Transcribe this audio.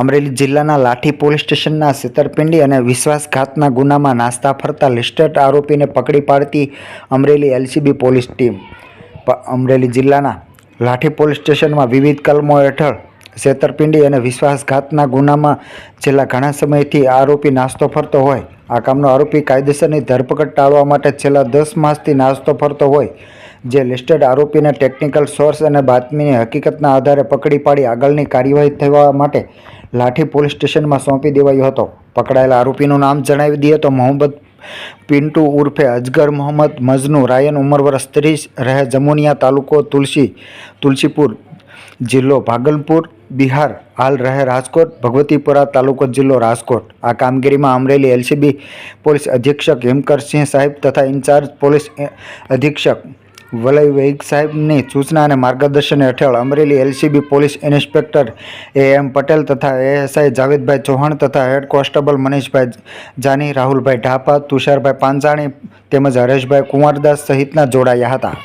અમરેલી જિલ્લાના લાઠી પોલીસ સ્ટેશનના છેતરપિંડી અને વિશ્વાસઘાતના ગુનામાં નાસ્તા ફરતા લિસ્ટેડ આરોપીને પકડી પાડતી Amreli LCB police team. Amreli જિલ્લાના લાઠી પોલીસ સ્ટેશનમાં વિવિધ કલમો હેઠળ છેતરપિંડી અને વિશ્વાસઘાતના ગુનામાં છેલ્લા ઘણા સમયથી આરોપી નાસ્તો ફરતો હોય. આ કામનો આરોપી કાયદેસરની ધરપકડ ટાળવા માટે છેલ્લા દસ માસથી નાસ્તો ફરતો હોય, જે લિસ્ટેડ આરોપીને ટેકનિકલ સોર્સ અને બાતમીની હકીકતના આધારે પકડી પાડી આગળની કાર્યવાહી થવા માટે લાઠી પોલીસ સ્ટેશનમાં સોંપી દેવાયો હતો. પકડાયેલા આરોપીનું નામ જણાવી દઈએ તો મોહમ્મદ પિન્ટુ ઉર્ફે અજગર મોહમ્મદ મજનુ રાયન ઉંમર વર્ષ ત્રીસ, રહે જમુનિયા તાલુકો તુલસી, તુલસીપુર જિલ્લો ભાગલપુર, બિહાર, હાલ રહે રાજકોટ, ભગવતીપુરા તાલુકો જિલ્લો રાજકોટ. આ કામગીરીમાં અમરેલી એલસીબી પોલીસ અધિક્ષક હેમકરસિંહ સાહેબ તથા ઇન્ચાર્જ પોલીસ અધિક્ષક વલય વૈગ સાહેબની સૂચના અને માર્ગદર્શન હેઠળ Amreli LCB police inspector A M Patel તથા એએસઆઈ જાવેદભાઈ ચૌહાણ તથા હેડ કોન્સ્ટેબલ મનીષભાઈ જાની, રાહુલભાઈ ઢાપા, તુષારભાઈ પાંજાણી તેમજ હરેશભાઈ કુંવરદાસ સહિતના જોડાયા હતા.